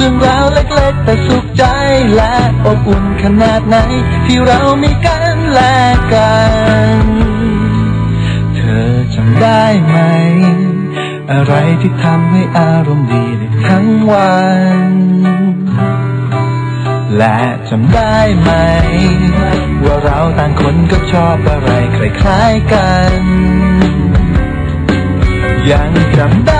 เรื่องราวเล็กๆ แต่สุขใจและอบอุ่นขนาดไหน ที่เรามีกันและกัน เธอจำได้ไหม อะไรที่ทำให้อารมณ์ดีได้ทั้งวัน และจำได้ไหม ว่าเราต่างคนก็ชอบอะไรคล้ายๆกัน ยังจำได้